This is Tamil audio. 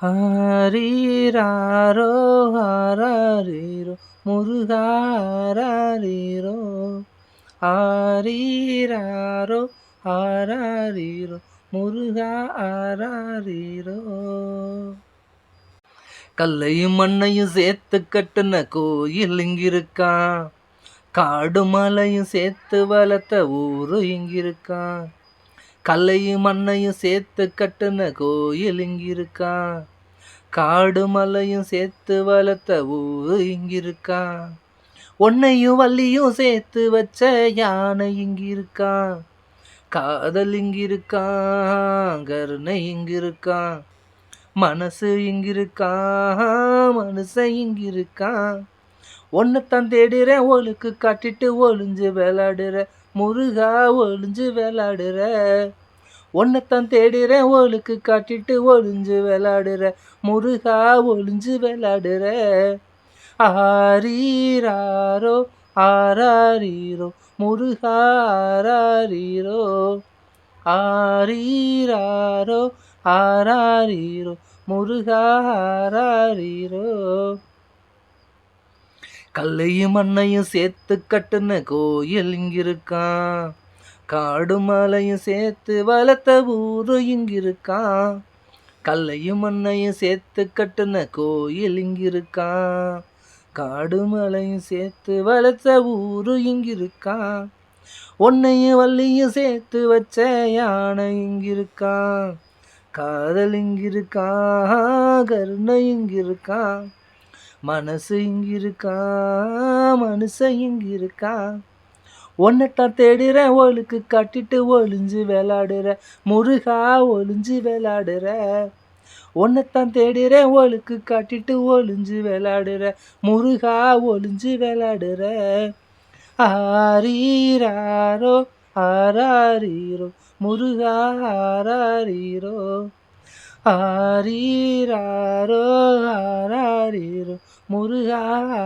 ஹரீராரோ ஹரீரோ முருகாரீரோ ஆரீராரோ ஆரீரோ முருகா ஆரீரோ கல்லையும் மண்ணையும் சேர்த்து கட்டுன கோயில் இங்கிருக்கான் காடு மலையும் சேர்த்து வளர்த்த ஊரு இங்கிருக்கான் கல்லையும் மண்ணையும் சேர்த்து கட்டுன கோயில் இங்கிருக்கான் காடு மலையும் சேர்த்து வளர்த்த ஊர் இங்கிருக்கான் ஒன்னையும் வள்ளியும் சேர்த்து வச்ச யானை இங்கிருக்கான் காதல் இங்கிருக்கான் கருணை இங்கிருக்கான் மனசு இங்கிருக்கான் மனுஷன் இங்கிருக்கான் ஒன்னைத்தான் தேடுறேன் ஒழுக்கு காட்டிட்டு ஒளிஞ்சு விளாடுற முருகா ஒளிஞ்சு விளாடுற ஒன்னைத்தான் தேடுறேன் ஒழுக்கு காட்டிட்டு ஒளிஞ்சு விளாடுற. முருகா ஒளிஞ்சு விளாடுற. ஆரீராரோ ஆராரீரோ. முருகா ஆராரீரோ. ஆரீராரோ ஆராரீரோ. முருகா ஆராரீரோ. கல்லையும் மண்ணையும் சேர்த்து கட்டுன கோயில் இங்கிருக்கான். காடு மலையும் சேர்த்து வளர்த்த ஊரு இங்கிருக்கான். கல்லையும் மண்ணையும் சேர்த்து கட்டுன கோயில் இங்கிருக்கான். காடு மலையும் சேர்த்து வளர்த்த ஊரு இங்கிருக்கான். ஒன்னையும் வள்ளியும் சேர்த்து வச்ச யானை இங்கிருக்கான். காதல் இங்கிருக்கான் கருணை இங்கிருக்கான். மனசு இங்கிருக்கா மனுஷ இங்கிருக்கான். ஒன்னட்டான் தேடுறேன் ஒழுக்கு கட்டிட்டு ஒளிஞ்சு விளாடுற முருகா ஒளிஞ்சு விளாடுற. ஒன்னத்தான் தேடுறேன் ஒழுக்கு கட்டிட்டு ஒளிஞ்சு விளாடுற முருகா ஒளிஞ்சு விளாடுற. ஆரீராரோ ஆராரீரோ முருகா ஆராரீரோ. ஆரீராரோ ஆராரீரோ முருகாரீரோ